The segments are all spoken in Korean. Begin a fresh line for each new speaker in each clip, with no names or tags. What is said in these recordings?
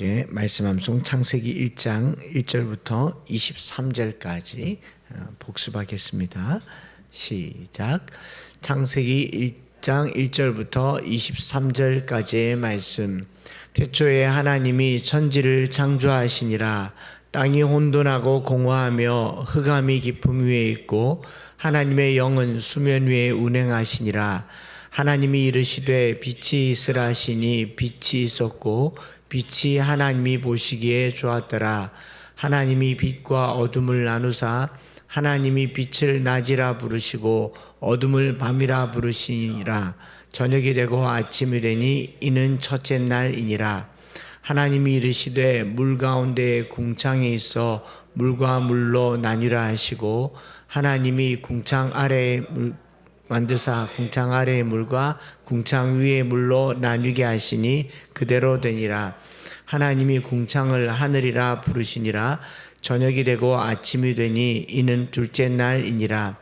함께 말씀 암송 창세기 1장 1절부터 23절까지 어, 복습하겠습니다. 시작. 창세기 1장 1절부터 23절까지의 말씀. 태초에 하나님이 천지를 창조하시니라 땅이 혼돈하고 공허하며 흑암이 깊음 위에 있고 하나님의 영은 수면 위에 운행하시니라 하나님이 이르시되 빛이 있으라 하시니 빛이 있었고 빛이 하나님이 보시기에 좋았더라. 하나님이 빛과 어둠을 나누사 하나님이 빛을 낮이라 부르시고 어둠을 밤이라 부르시니라. 저녁이 되고 아침이 되니 이는 첫째 날이니라. 하나님이 이르시되 물 가운데에 궁창이 있어 물과 물로 나뉘라 하시고 하나님이 궁창 아래에 물 만드사 궁창 아래의 물과 궁창 위의 물로 나뉘게 하시니 그대로 되니라. 하나님이 궁창을 하늘이라 부르시니라. 저녁이 되고 아침이 되니 이는 둘째 날이니라.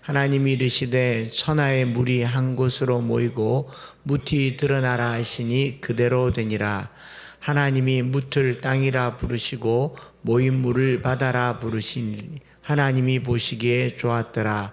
하나님이 이르시되 천하의 물이 한 곳으로 모이고 무티 드러나라 하시니 그대로 되니라. 하나님이 무틀 땅이라 부르시고 모인 물을 바다라 부르시니 하나님이 보시기에 좋았더라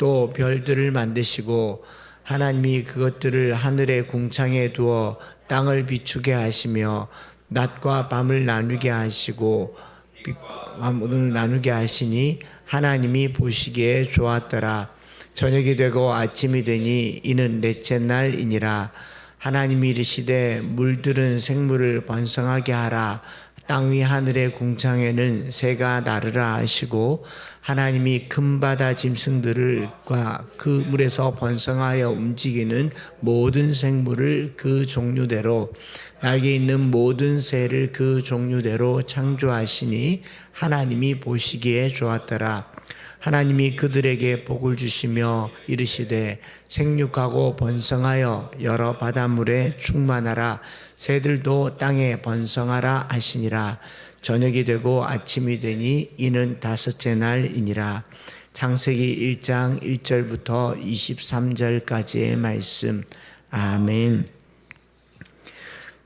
또 별들을 만드시고 하나님이 그것들을 하늘의 궁창에 두어 땅을 비추게 하시며 낮과 밤을 나누게 하시고 밤을 나누게 하시니 하나님이 보시기에 좋았더라. 저녁이 되고 아침이 되니 이는 넷째 날이니라. 하나님이 이르시되 물들은 생물을 번성하게 하라 땅 위 하늘의 궁창에는 새가 나르라 하시고 하나님이 큰 바다 짐승들과 그 물에서 번성하여 움직이는 모든 생물을 그 종류대로 날개 있는 모든 새를 그 종류대로 창조하시니 하나님이 보시기에 좋았더라. 하나님이 그들에게 복을 주시며 이르시되 생육하고 번성하여 여러 바닷물에 충만하라 새들도 땅에 번성하라 하시니라. 저녁이 되고 아침이 되니 이는 다섯째 날이니라. 창세기 1장 1절부터 23절까지의 말씀. 아멘.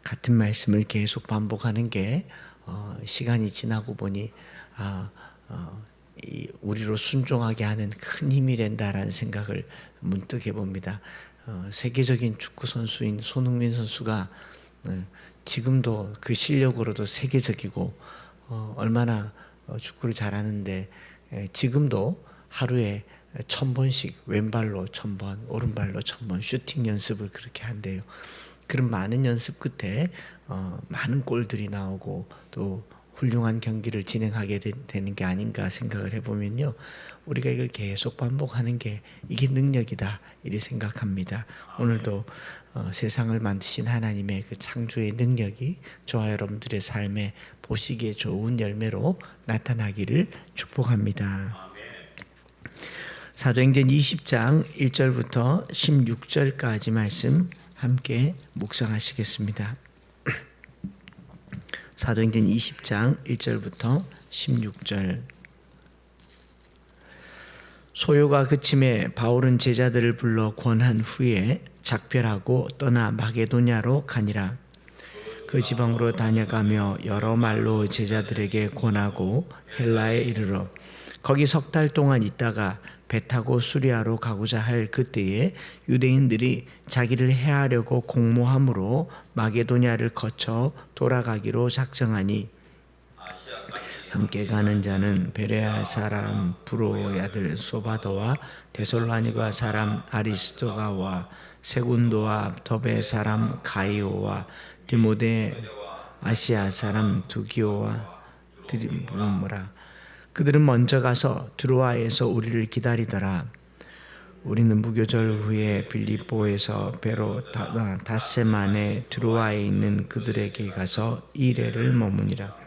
같은 말씀을 계속 반복하는 게 어, 시간이 지나고 보니 아, 어, 이 우리로 순종하게 하는 큰 힘이 된다라는 생각을 문득 해봅니다. 어, 세계적인 축구 선수인 손흥민 선수가 어, 지금도 그 실력으로도 세계적이고 어, 얼마나 어, 축구를 잘하는데 에, 지금도 하루에 천 번씩 왼발로 천 번, 오른발로 천 번 슈팅 연습을 그렇게 한대요. 그런 많은 연습 끝에 어, 많은 골들이 나오고 또 훌륭한 경기를 진행하게 되 는 게 아닌가 생각을 해보면요. 우리가 이걸 계속 반복하는 게 이게 능력이다. 이리 생각합니다. 오늘도 어, 세상을 만드신 하나님의 그 창조의 능력이 저와 여러분들의 삶에 보시기에 좋은 열매로 나타나기를 축복합니다. 사도행전 20장 1절부터 16절까지 말씀 함께 묵상하시겠습니다. 사도행전 20장 1절부터 16절 소요가 그침에 바울은 제자들을 불러 권한 후에 작별하고 떠나 마게도냐로 가니라. 그 지방으로 다녀가며 여러 말로 제자들에게 권하고 헬라에 이르러 거기 석 달 동안 있다가 배 타고 수리아로 가고자 할 그때에 유대인들이 자기를 해하려고 공모함으로 마게도냐를 거쳐 돌아가기로 작정하니 함께 가는 자는 베레아 사람 브로의 아들 소바도와 데솔라니가 사람 아리스토가와 세군도와 더베 사람 가이오와 디모데 아시아 사람 두기오와 드리모라 그들은 먼저 가서 드로아에서 우리를 기다리더라. 우리는 무교절 후에 빌립보에서 베로 다- 다세만에 드로아에 있는 그들에게 가서 이래를 머무니라.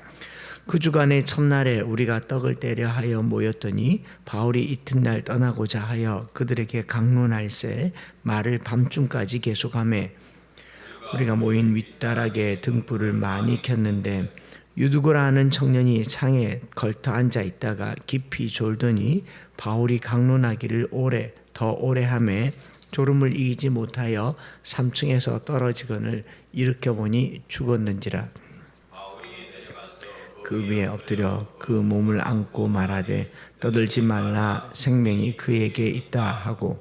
그 주간의 첫날에 우리가 떡을 때려 하여 모였더니 바울이 이튿날 떠나고자 하여 그들에게 강론할새 말을 밤중까지 계속하매 우리가 모인 윗다락에 등불을 많이 켰는데 유두고라 하는 청년이 창에 걸터 앉아 있다가 깊이 졸더니 바울이 강론하기를 오래 더 오래 하매 졸음을 이기지 못하여 3층에서 떨어지거늘 일으켜 보니 죽었는지라 그 위에 엎드려 그 몸을 안고 말하되 떠들지 말라. 생명이 그에게 있다 하고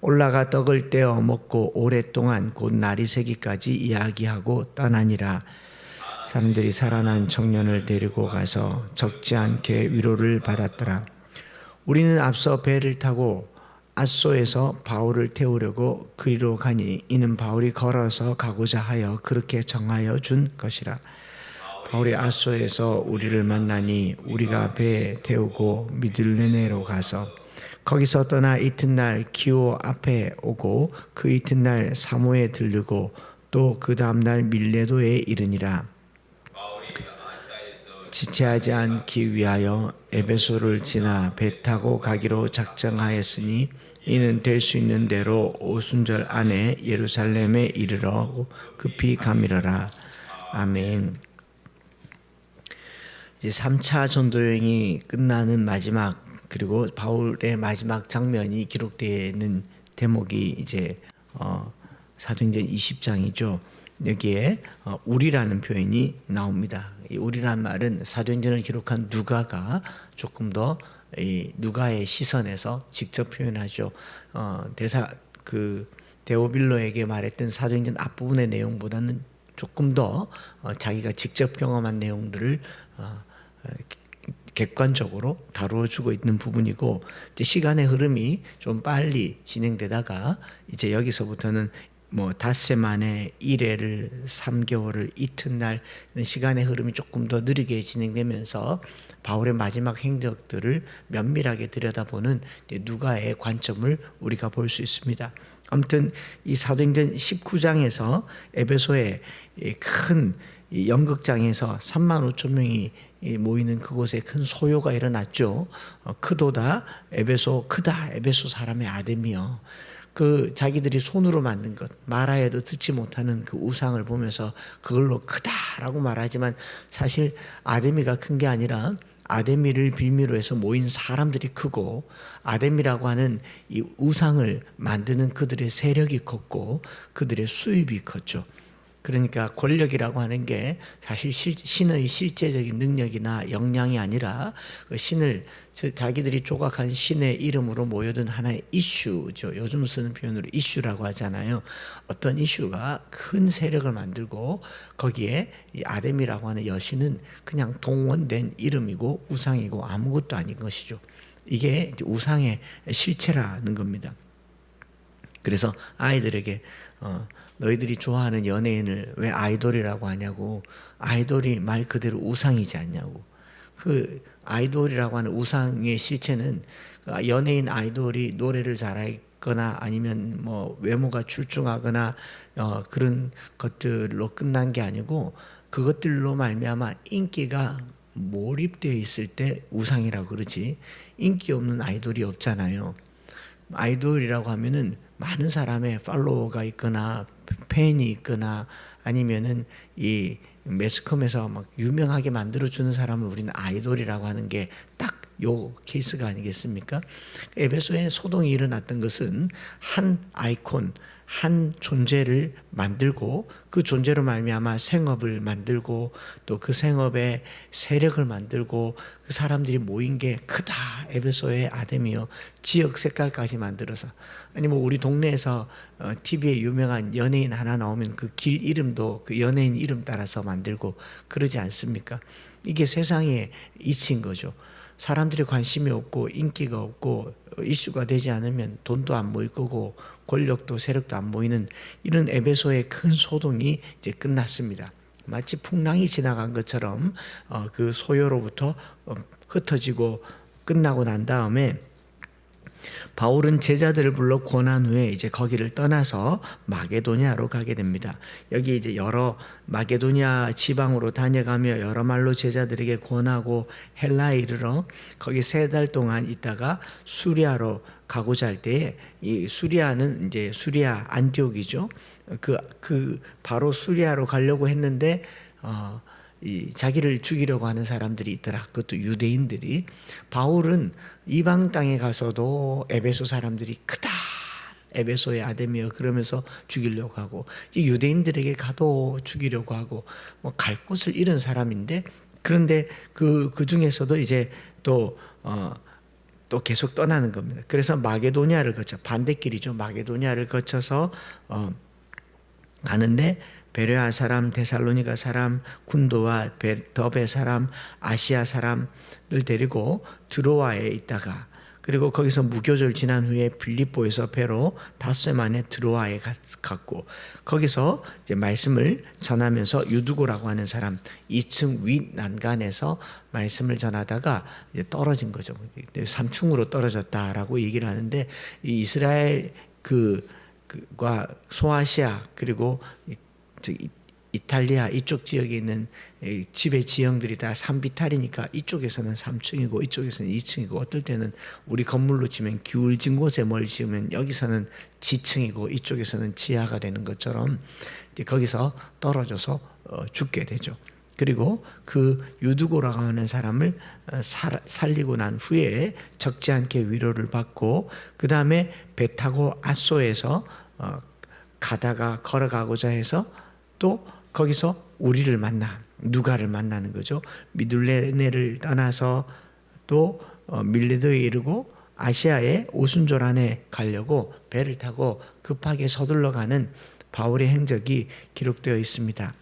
올라가 떡을 떼어 먹고 오랫동안 곧 날이 새기까지 이야기하고 떠나니라. 사람들이 살아난 청년을 데리고 가서 적지 않게 위로를 받았더라. 우리는 앞서 배를 타고 아소에서 바울을 태우려고 그리로 가니 이는 바울이 걸어서 가고자 하여 그렇게 정하여 준 것이라 바울이 아소에서 우리를 만나니 우리가 배에 태우고 미들레네로 가서 거기서 떠나 이튿날 기오 앞에 오고 그 이튿날 사모에 들르고 또 그 다음날 밀레도에 이르니라 지체하지 않기 위하여 에베소를 지나 배 타고 가기로 작정하였으니 이는 될 수 있는 대로 오순절 안에 예루살렘에 이르러 급히 가미러라 아멘. 이제 3차 전도 여행이 끝나는 마지막 그리고 바울의 마지막 장면이 기록되는 대목이 이제 어, 사도행전 20장이죠. 여기에 어, 우리라는 표현이 나옵니다. 이 우리란 말은 사도행전을 기록한 누가가 조금 더 이 누가의 시선에서 직접 표현하죠. 어, 대사 그 데오빌로에게 말했던 사도행전 앞부분의 내용보다는 조금 더 어, 자기가 직접 경험한 내용들을 어, 객관적으로 다루어주고 있는 부분이고 시간의 흐름이 좀 빨리 진행되다가 이제 여기서부터는 뭐 닷새 만에 1회를 3개월을 이튿날 시간의 흐름이 조금 더 느리게 진행되면서 바울의 마지막 행적들을 면밀하게 들여다보는 누가의 관점을 우리가 볼 수 있습니다. 아무튼 이 사도행전 19장에서 에베소의 큰 연극장에서 3만 5천 명이 모이는 그곳에 큰 소요가 일어났죠. 어, 크도다 에베소 크다 에베소 사람의 아데미여. 그 자기들이 손으로 만든 것 말하여도 듣지 못하는 그 우상을 보면서 그걸로 크다라고 말하지만 사실 아데미가 큰 게 아니라 아데미를 빌미로 해서 모인 사람들이 크고 아데미라고 하는 이 우상을 만드는 그들의 세력이 컸고 그들의 수입이 컸죠. 그러니까 권력이라고 하는 게 사실 실, 신의 실제적인 능력이나 역량이 아니라 그 신을 저- 자기들이 조각한 신의 이름으로 모여든 하나의 이슈죠. 요즘 쓰는 표현으로 이슈라고 하잖아요. 어떤 이슈가 큰 세력을 만들고 거기에 이 아데미라고 하는 여신은 그냥 동원된 이름이고 우상이고 아무것도 아닌 것이죠. 이게 우상의 실체라는 겁니다. 그래서 아이들에게 어, 너희들이 좋아하는 연예인을 왜 아이돌이라고 하냐고. 아이돌이 말 그대로 우상이지 않냐고. 그 아이돌이라고 하는 우상의 실체는 그 연예인 아이돌이 노래를 잘하거나 아니면 뭐 외모가 출중하거나 어, 그런 것들로 끝난 게 아니고 그것들로 말미암아 인기가 몰입되어 있을 때 우상이라고 그러지. 인기 없는 아이돌이 없잖아요. 아이돌이라고 하면은 많은 사람의 팔로워가 있거나 팬이 있거나 아니면은 이 매스컴에서 막 유명하게 만들어 주는 사람을 우리는 아이돌이라고 하는 게 딱 요 케이스가 아니겠습니까? 에베소에 소동이 일어났던 것은 한 아이콘 한 존재를 만들고 그 존재로 말미암아 생업을 만들고 또 그 생업에 세력을 만들고 그 사람들이 모인 게 크다 에베소의 아데미요 지역 색깔까지 만들어서 아니 뭐 우리 동네에서 어, TV에 유명한 연예인 하나 나오면 그 길 이름도 그 연예인 이름 따라서 만들고 그러지 않습니까? 이게 세상의 이치인 거죠. 사람들이 관심이 없고 인기가 없고 이슈가 되지 않으면 돈도 안 모일 거고 권력도 세력도 안 모이는 이런 에베소의 큰 소동이 이제 끝났습니다. 마치 풍랑이 지나간 것처럼 어, 그 소요로부터 어, 흩어지고 끝나고 난 다음에 바울은 제자들을 불러 권한 후에 이제 거기를 떠나서 마게도니아로 가게 됩니다. 여기 이제 여러 마게도니아 지방으로 다녀가며 여러 말로 제자들에게 권하고 헬라에 이르러 거기 세 달 동안 있다가 수리아로 가고자 할 때에 이 수리아는 이제 수리아 안티옥이죠. 그, 그 바로 수리아로 가려고 했는데 어, 이 자기를 죽이려고 하는 사람들이 있더라. 그것도 유대인들이 바울은 이방 땅에 가서도 에베소 사람들이 크다. 에베소의 아데미어 그러면서 죽이려고 하고 유대인들에게 가도 죽이려고 하고 뭐 갈 곳을 잃은 사람인데 그런데 그그 중에서도 이제 또 어, 또 계속 떠나는 겁니다. 그래서 마게도니아를 거쳐 반대길이죠. 마게도니아를 거쳐서 어, 가는데 베레아 사람, 데살로니가 사람, 군도와 베- 더베 사람, 아시아 사람을 데리고 드로아에 있다가 그리고 거기서 무교절 지난 후에 빌립보에서 배로 닷새 만에 드로아에 갔- 갔고 거기서 이제 말씀을 전하면서 유두고라고 하는 사람 2층 윗 난간에서 말씀을 전하다가 이제 떨어진 거죠. 3층으로 떨어졌다라고 얘기를 하는데 이 이스라엘 그 그과 소아시아 그리고 이- 저기 이탈리아 이쪽 지역에 있는 이 집의 지형들이 다 산비탈이니까 이쪽에서는 3층이고 이쪽에서는 2층이고 어떨 때는 우리 건물로 치면 기울진 곳에 뭘 지으면 여기서는 지층이고 이쪽에서는 지하가 되는 것처럼 거기서 떨어져서 어, 죽게 되죠. 그리고 그 유두고라고 하는 사람을 어, 살- 살리고 난 후에 적지 않게 위로를 받고 그 다음에 배 타고 아소에서 어, 가다가 걸어가고자 해서 또 거기서 우리를 만나 누가를 만나는 거죠. 미둘레네를 떠나서 또 어, 밀레도에 이르고 아시아의 오순절 안에 가려고 배를 타고 급하게 서둘러 가는 바울의 행적이 기록되어 있습니다.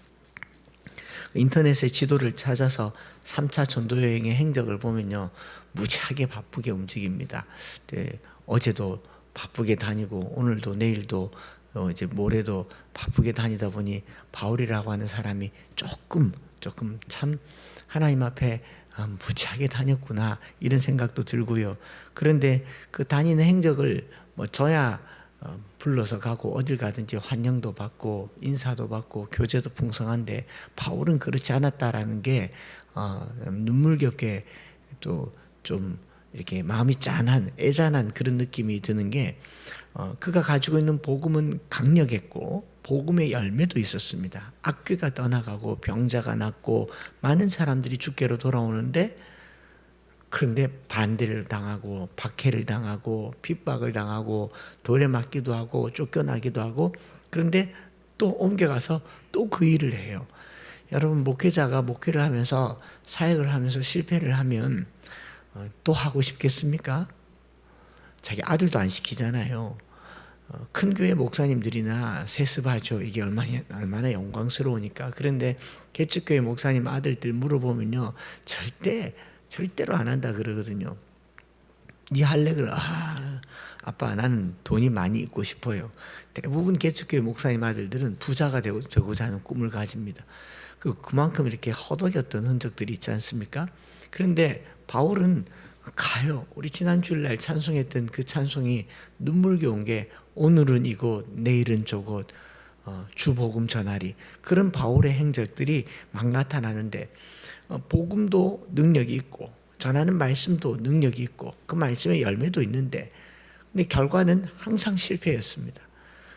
인터넷에 지도를 찾아서 3차 전도 여행의 행적을 보면요. 무지하게 바쁘게 움직입니다. 네, 어제도 바쁘게 다니고 오늘도 내일도 어, 이제 모레도 바쁘게 다니다 보니 바울이라고 하는 사람이 조금 조금 참 하나님 앞에 아, 무지하게 다녔구나 이런 생각도 들고요. 그런데 그 다니는 행적을 뭐 저야 어, 불러서 가고 어딜 가든지 환영도 받고 인사도 받고 교제도 풍성한데 바울은 그렇지 않았다라는 게 어, 눈물겹게 또 좀 이렇게 마음이 짠한 애잔한 그런 느낌이 드는 게 어, 그가 가지고 있는 복음은 강력했고 복음의 열매도 있었습니다. 악귀가 떠나가고 병자가 낫고 많은 사람들이 주께로 돌아오는데 그런데 반대를 당하고 박해를 당하고 핍박을 당하고 돌에 맞기도 하고 쫓겨나기도 하고 그런데 또 옮겨가서 또 그 일을 해요. 여러분 목회자가 목회를 하면서 사역을 하면서 실패를 하면 어, 또 하고 싶겠습니까? 자기 아들도 안 시키잖아요. 어, 큰 교회 목사님들이나 세습하죠. 이게 얼마나 얼마나 영광스러우니까. 그런데 개척교회 목사님 아들들 물어보면요, 절대 절대로 안 한다 그러거든요. 네 할래 그래. 아, 아빠 나는 돈이 많이 있고 싶어요. 대부분 개척교회 목사님 아들들은 부자가 되고, 되고자 하는 꿈을 가집니다. 그 그만큼 이렇게 허덕였던 흔적들이 있지 않습니까? 그런데 바울은 가요. 우리 지난 주일날 찬송했던 그 찬송이 눈물겨운 게 오늘은 이곳, 내일은 저곳, 어, 주복음 전하리 그런 바울의 행적들이 막 나타나는데 어, 복음도 능력이 있고 전하는 말씀도 능력이 있고 그 말씀의 열매도 있는데 근데 결과는 항상 실패였습니다.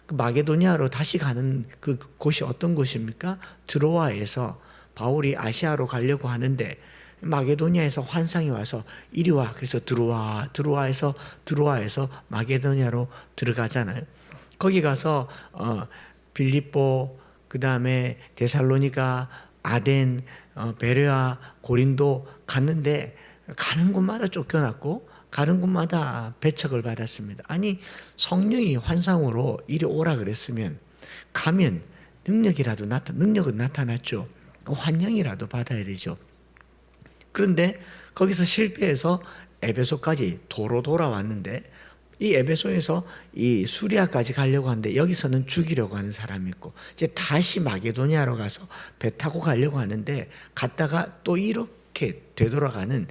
그 마게도니아로 다시 가는 그 곳이 어떤 곳입니까? 드로아에서 바울이 아시아로 가려고 하는데 마게도니아에서 환상이 와서 이리 와. 그래서 들어와. 들어와에서 들어와에서 마게도니아로 들어가잖아요. 거기 가서 어 빌립보 그 다음에 데살로니가 아덴 어 베레아 고린도 갔는데 가는 곳마다 쫓겨났고 가는 곳마다 배척을 받았습니다. 아니 성령이 환상으로 이리 오라 그랬으면 가면 능력이라도 나타 능력은 나타났죠. 환영이라도 받아야 되죠. 그런데 거기서 실패해서 에베소까지 도로 돌아왔는데 이 에베소에서 이 수리아까지 가려고 하는데 여기서는 죽이려고 하는 사람이 있고 이제 다시 마게도니아로 가서 배 타고 가려고 하는데 갔다가 또 이렇게 되돌아가는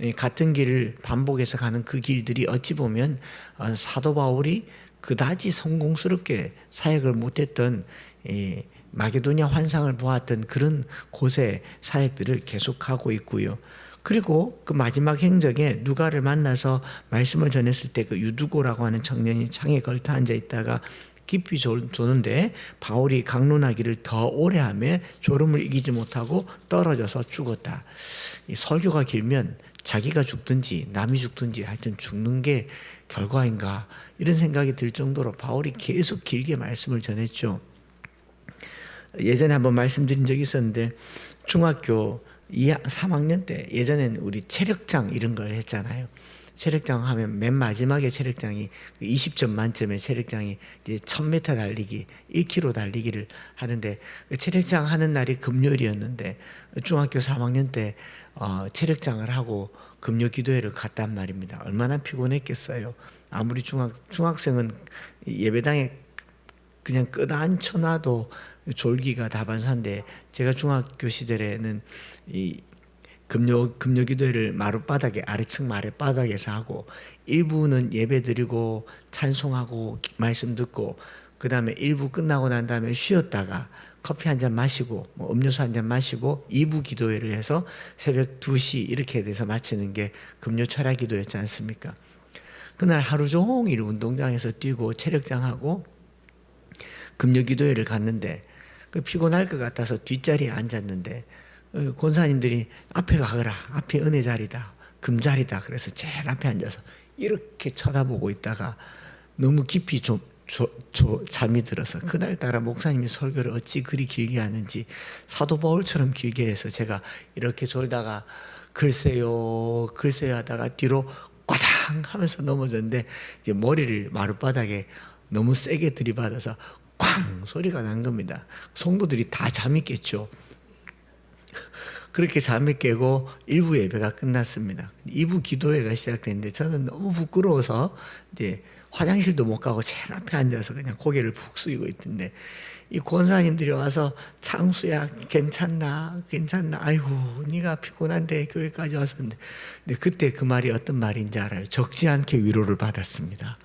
이 같은 길을 반복해서 가는 그 길들이 어찌 보면 어, 사도 바울이 그다지 성공스럽게 사역을 못했던 이 마게도니아 환상을 보았던 그런 곳의 사역들을 계속하고 있고요. 그리고 그 마지막 행적에 누가를 만나서 말씀을 전했을 때 그 유두고라고 하는 청년이 창에 걸터 앉아 있다가 깊이 졸- 조는데 바울이 강론하기를 더 오래 하며 졸음을 이기지 못하고 떨어져서 죽었다. 이 설교가 길면 자기가 죽든지 남이 죽든지 하여튼 죽는 게 결과인가 이런 생각이 들 정도로 바울이 계속 길게 말씀을 전했죠. 예전에 한번 말씀드린 적이 있었는데 중학교 2학, 3학년 때 예전엔 우리 체력장 이런 걸 했잖아요. 체력장 하면 맨 마지막에 체력장이 20점 만점의 체력장이 이제 1000m 달리기, 1km 달리기를 하는데 그 체력장 하는 날이 금요일이었는데 중학교 3학년 때 어, 체력장을 하고 금요 기도회를 갔단 말입니다. 얼마나 피곤했겠어요. 아무리 중학 중학생은 예배당에 그냥 끄다앉혀놔도 졸기가 다반사인데 제가 중학교 시절에는 이 금요 금요 기도회를 마룻바닥에 아래층 아랫바닥에서 하고 일부는 예배 드리고 찬송하고 말씀 듣고 그다음에 일부 끝나고 난 다음에 쉬었다가 커피 한 잔 마시고 뭐 음료수 한 잔 마시고 2부 기도회를 해서 새벽 2시 이렇게 돼서 마치는 게 금요 철야 기도였지 않습니까? 그날 하루 종일 운동장에서 뛰고 체력장하고 금요 기도회를 갔는데 그 피곤할 것 같아서 뒷자리에 앉았는데 어, 권사님들이 앞에 가거라 앞에 은혜 자리다 금 자리다 그래서 제일 앞에 앉아서 이렇게 쳐다보고 있다가 너무 깊이 좀 조, 조, 잠이 들어서 그날따라 목사님이 설교를 어찌 그리 길게 하는지 사도 바울처럼 길게 해서 제가 이렇게 졸다가 글쎄요 글쎄요 하다가 뒤로 꽈당 하면서 넘어졌는데 이제 머리를 마룻바닥에 너무 세게 들이받아서 쾅 소리가 난 겁니다. 성도들이 다 잠이 깼죠. 그렇게 잠이 깨고 일부 예배가 끝났습니다. 2부 기도회가 시작됐는데 저는 너무 부끄러워서 이제 화장실도 못 가고 제일 앞에 앉아서 그냥 고개를 푹 숙이고 있던데 이 권사님들이 와서 창수야 괜찮나 괜찮나 아이고 네가 피곤한데 교회까지 왔었는데 근데 그때 그 말이 어떤 말인지 알아요 적지 않게 위로를 받았습니다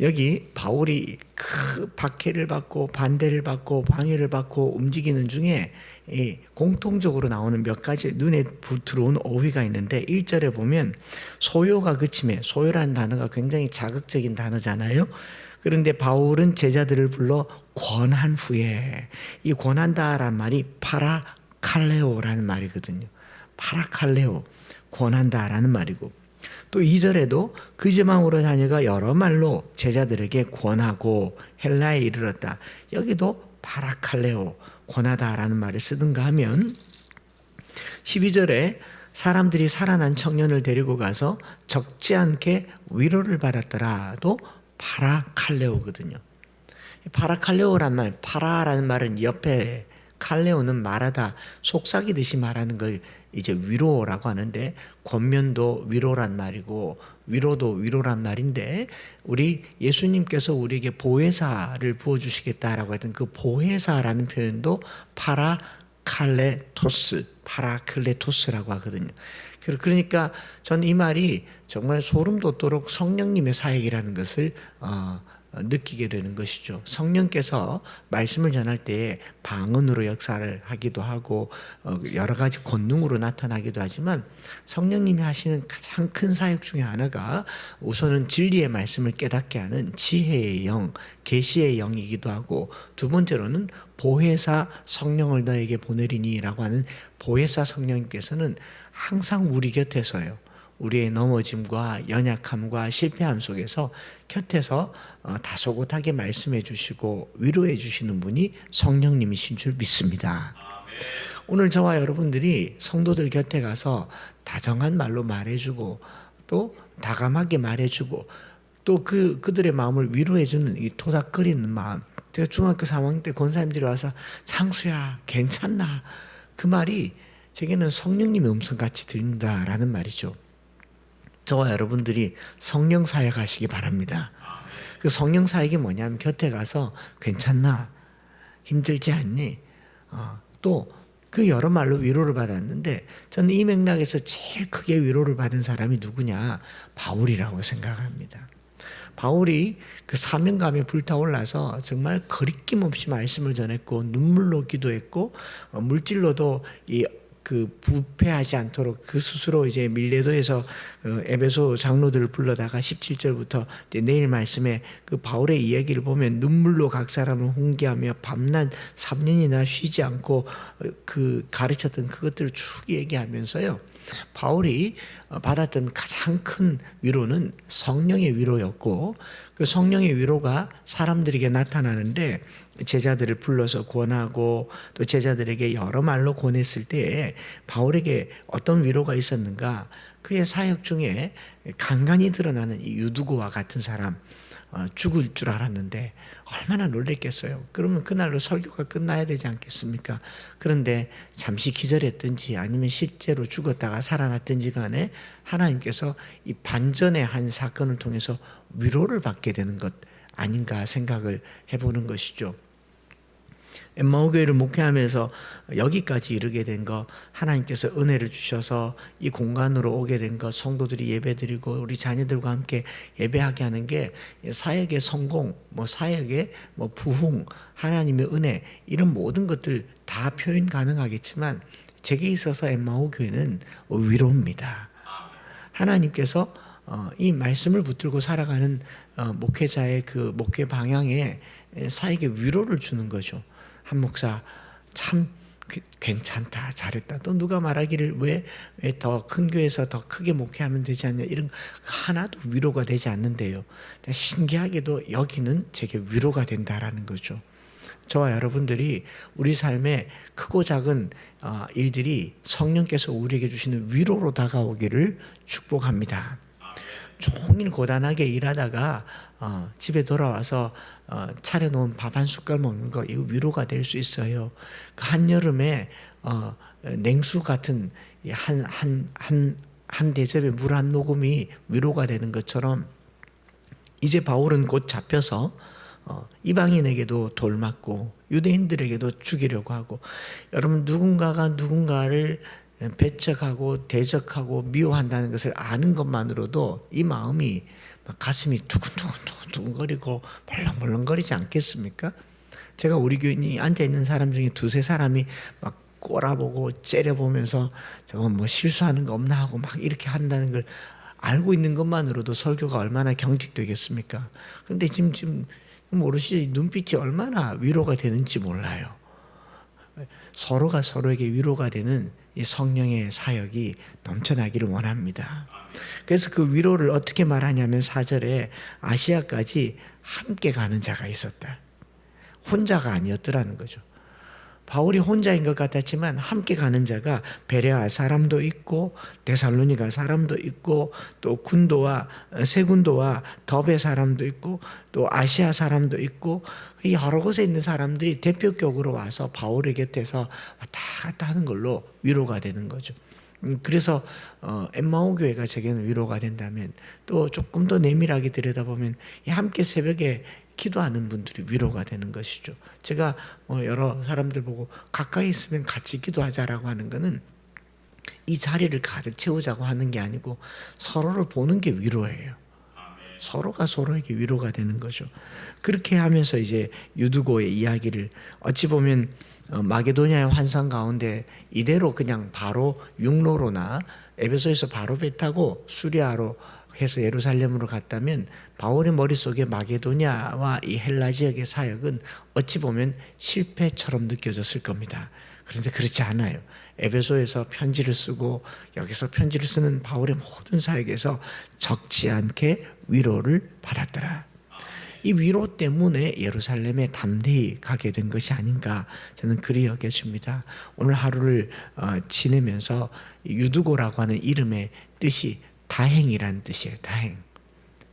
여기 바울이 그 박해를 받고 반대를 받고 방해를 받고 움직이는 중에 이 공통적으로 나오는 몇 가지 눈에 부- 들어오는 어휘가 있는데 1절에 보면 소요가 그침에 소요라는 단어가 굉장히 자극적인 단어잖아요. 그런데 바울은 제자들을 불러 권한 후에 이 권한다란 말이 파라칼레오라는 말이거든요. 파라칼레오 권한다라는 말이고 또 2절에도 그 지망으로 자녀가 여러 말로 제자들에게 권하고 헬라에 이르렀다. 여기도 파라칼레오 권하다라는 말을 쓰든가 하면 12절에 사람들이 살아난 청년을 데리고 가서 적지 않게 위로를 받았더라도 파라칼레오거든요. 파라칼레오란 말, 파라라는 말은 옆에 칼레오는 말하다 속삭이듯이 말하는 걸 이제 위로라고 하는데 권면도 위로란 말이고 위로도 위로란 말인데 우리 예수님께서 우리에게 보혜사를 부어 주시겠다라고 했던 그 보혜사라는 표현도 파라 칼레토스, 파라클레토스라고 하거든요. 그러니까 저는 이 말이 정말 소름 돋도록 성령님의 사역이라는 것을 어, 느끼게 되는 것이죠. 성령께서 말씀을 전할 때 방언으로 역사를 하기도 하고 어, 여러 가지 권능으로 나타나기도 하지만 성령님이 하시는 가장 큰 사역 중에 하나가 우선은 진리의 말씀을 깨닫게 하는 지혜의 영, 계시의 영이기도 하고 두 번째로는 보혜사 성령을 너에게 보내리니라고 하는 보혜사 성령님께서는 항상 우리 곁에서요. 우리의 넘어짐과 연약함과 실패함 속에서 곁에서 어, 다소곳하게 말씀해 주시고 위로해 주시는 분이 성령님이신 줄 믿습니다. 오늘 저와 여러분들이 성도들 곁에 가서 다정한 말로 말해주고 또 다감하게 말해주고 또 그 그들의 마음을 위로해주는 이 토닥거리는 마음. 제가 중학교 3학년 때 권사님들이 와서 창수야 괜찮나 그 말이 제게는 성령님의 음성 같이 들린다라는 말이죠. 저와 여러분들이 성령 사역 하시기 바랍니다. 그 성령 사역이 뭐냐면 곁에 가서 괜찮나 힘들지 않니? 어, 또그 여러 말로 위로를 받았는데 저는 이 맥락에서 제일 크게 위로를 받은 사람이 누구냐? 바울이라고 생각합니다. 바울이 그 사명감에 불타올라서 정말 거리낌 없이 말씀을 전했고 눈물로 기도했고 어, 물질로도 이 그 부패하지 않도록 그 스스로 이제 밀레도에서 어, 에베소 장로들을 불러다가 17절부터 내일 말씀에 그 바울의 이야기를 보면 눈물로 각 사람을 훈계하며 밤낮 3년이나 쉬지 않고 어, 그 가르쳤던 그것들을 쭉 얘기하면서요. 바울이 어, 받았던 가장 큰 위로는 성령의 위로였고 그 성령의 위로가 사람들에게 나타나는데 제자들을 불러서 권하고 또 제자들에게 여러 말로 권했을 때에 바울에게 어떤 위로가 있었는가 그의 사역 중에 간간히 드러나는 이 유두고와 같은 사람 어, 죽을 줄 알았는데 얼마나 놀랬겠어요. 그러면 그날로 설교가 끝나야 되지 않겠습니까? 그런데 잠시 기절했든지 아니면 실제로 죽었다가 살아났든지 간에 하나님께서 이 반전의 한 사건을 통해서 위로를 받게 되는 것 아닌가 생각을 해보는 것이죠. 엠마오 교회를 목회하면서 여기까지 이르게 된 거 하나님께서 은혜를 주셔서 이 공간으로 오게 된것 성도들이 예배드리고 우리 자녀들과 함께 예배하게 하는 게 사역의 성공, 뭐 사역의 뭐 부흥, 하나님의 은혜 이런 모든 것들 다 표현 가능하겠지만 제게 있어서 엠마오 교회는 위로입니다. 하나님께서 어, 이 말씀을 붙들고 살아가는 어, 목회자의 그 목회 방향에 사에게 위로를 주는 거죠. 한 목사 참 괜찮다, 잘했다. 또 누가 말하기를 왜 더 큰 교회에서 더 크게 목회하면 되지 않냐 이런 하나도 위로가 되지 않는데요. 신기하게도 여기는 제게 위로가 된다라는 거죠. 저와 여러분들이 우리 삶에 크고 작은 어, 일들이 성령께서 우리에게 주시는 위로로 다가오기를 축복합니다. 종일 고단하게 일하다가 어, 집에 돌아와서 어, 차려놓은 밥 한 숟갈 먹는 거 이거 위로가 될 수 있어요. 그 한여름에 어, 냉수 같은 한 한 한 한 대접에 물한 모금이 위로가 되는 것처럼 이제 바울은 곧 잡혀서 어, 이방인에게도 돌 맞고 유대인들에게도 죽이려고 하고 여러분 누군가가 누군가를 배척하고 대적하고 미워한다는 것을 아는 것만으로도 이 마음이 가슴이 두근두근두근거리고 벌렁벌렁거리지 않겠습니까? 제가 우리 교인이 앉아 있는 사람 중에 두세 사람이 막 꼬라보고 째려보면서 저건 뭐 실수하는 거 없나 하고 막 이렇게 한다는 걸 알고 있는 것만으로도 설교가 얼마나 경직되겠습니까? 그런데 지금 지금 모르시죠? 눈빛이 얼마나 위로가 되는지 몰라요. 서로가 서로에게 위로가 되는 이 성령의 사역이 넘쳐나기를 원합니다. 그래서 그 위로를 어떻게 말하냐면 4절에 아시아까지 함께 가는 자가 있었다. 혼자가 아니었더라는 거죠. 바울이 혼자인 것 같았지만 함께 가는 자가 베레아 사람도 있고 데살로니가 사람도 있고 또 군도와 세군도와 더베 사람도 있고 또 아시아 사람도 있고 여러 곳에 있는 사람들이 대표격으로 와서 바울의 곁에서 왔다 갔다 하는 걸로 위로가 되는 거죠. 음, 그래서 어, 엠마오 교회가 제게는 위로가 된다면 또 조금 더 내밀하게 들여다보면 함께 새벽에 기도하는 분들이 위로가 되는 것이죠. 제가 뭐 여러 사람들 보고 가까이 있으면 같이 기도하자라고 하는 것은 이 자리를 가득 채우자고 하는 게 아니고 서로를 보는 게 위로예요. 서로가 서로에게 위로가 되는 거죠. 그렇게 하면서 이제 유두고의 이야기를 어찌 보면 어, 마게도냐의 환상 가운데 이대로 그냥 바로 육로로나 에베소에서 바로 배 타고 수리아로 해서 예루살렘으로 갔다면 바울의 머릿속에 마게도냐와 이 헬라 지역의 사역은 어찌 보면 실패처럼 느껴졌을 겁니다. 그런데 그렇지 않아요. 에베소에서 편지를 쓰고 여기서 편지를 쓰는 바울의 모든 사역에서 적지 않게 위로를 받았더라. 이 위로 때문에 예루살렘에 담대히 가게 된 것이 아닌가 저는 그리 여겨집니다. 오늘 하루를 어, 지내면서 유두고라고 하는 이름의 뜻이 다행이란 뜻이에요. 다행.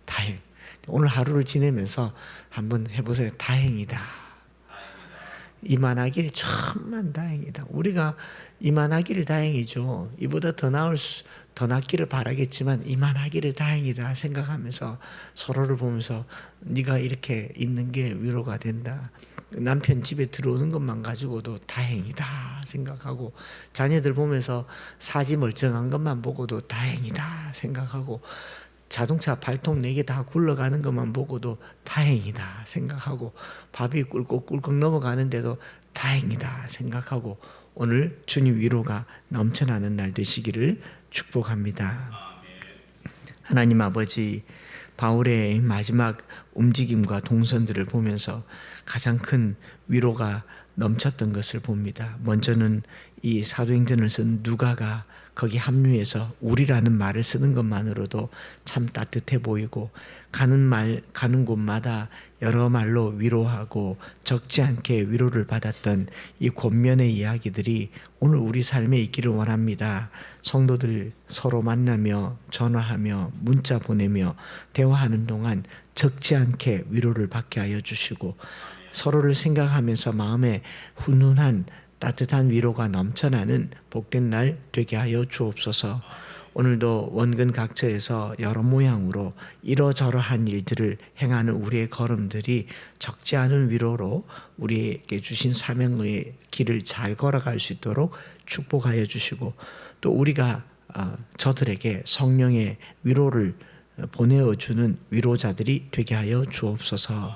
다행. 오늘 하루를 지내면서 한번 해보세요. 다행이다. 이만하길 천만 다행이다. 우리가 이만하기를 다행이죠. 이보다 더 나을 수, 더 낫기를 바라겠지만 이만하기를 다행이다 생각하면서 서로를 보면서 네가 이렇게 있는 게 위로가 된다. 남편 집에 들어오는 것만 가지고도 다행이다 생각하고 자녀들 보면서 사지 멀쩡한 것만 보고도 다행이다 생각하고 자동차 발통 네개 다 굴러가는 것만 보고도 다행이다 생각하고 밥이 꿀꺽꿀꺽 넘어가는데도 다행이다 생각하고 오늘 주님 위로가 넘쳐나는 날 되시기를 축복합니다. 하나님 아버지 바울의 마지막 움직임과 동선들을 보면서 가장 큰 위로가 넘쳤던 것을 봅니다. 먼저는 이 사도행전을 쓴 누가가 거기 합류해서 우리라는 말을 쓰는 것만으로도 참 따뜻해 보이고 가는 말 가는 곳마다 여러 말로 위로하고 적지 않게 위로를 받았던 이 권면의 이야기들이 오늘 우리 삶에 있기를 원합니다. 성도들 서로 만나며 전화하며 문자 보내며 대화하는 동안 적지 않게 위로를 받게 하여 주시고 서로를 생각하면서 마음에 훈훈한 따뜻한 위로가 넘쳐나는 복된 날 되게 하여 주옵소서. 오늘도 원근 각처에서 여러 모양으로 이러저러한 일들을 행하는 우리의 걸음들이 적지 않은 위로로 우리에게 주신 사명의 길을 잘 걸어갈 수 있도록 축복하여 주시고 또 우리가 어, 저들에게 성령의 위로를 보내어 주는 위로자들이 되게 하여 주옵소서.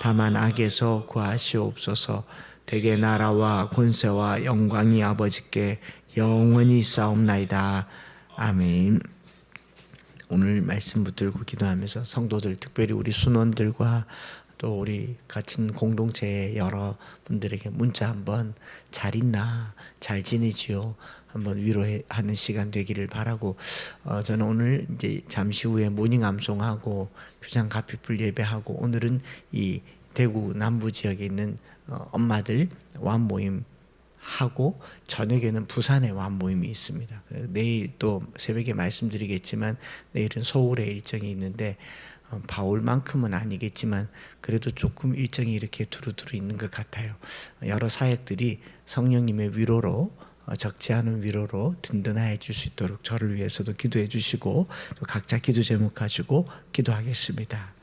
다만 악에서 구하시옵소서 되게 나라와 권세와 영광이 아버지께 영원히 싸움나이다. 아멘. 오늘 말씀 붙들고 기도하면서 성도들 특별히 우리 순원들과 또 우리 같은 공동체의 여러 분들에게 문자 한번 잘 있나 잘 지내지요 한번 위로하는 시간 되기를 바라고 어, 저는 오늘 이제 잠시 후에 모닝 암송하고 규장 가피풀 예배하고 오늘은 이 대구 남부 지역에 있는 어, 엄마들 완 모임 하고 저녁에는 부산에 완 모임이 있습니다. 그래서 내일 또 새벽에 말씀드리겠지만 내일은 서울에 일정이 있는데 어, 바울만큼은 아니겠지만 그래도 조금 일정이 이렇게 두루두루 있는 것 같아요. 여러 사역들이 성령님의 위로로 어, 적지 않은 위로로 든든해 줄수 있도록 저를 위해서도 기도해 주시고 또 각자 기도 제목 가지고 기도하겠습니다.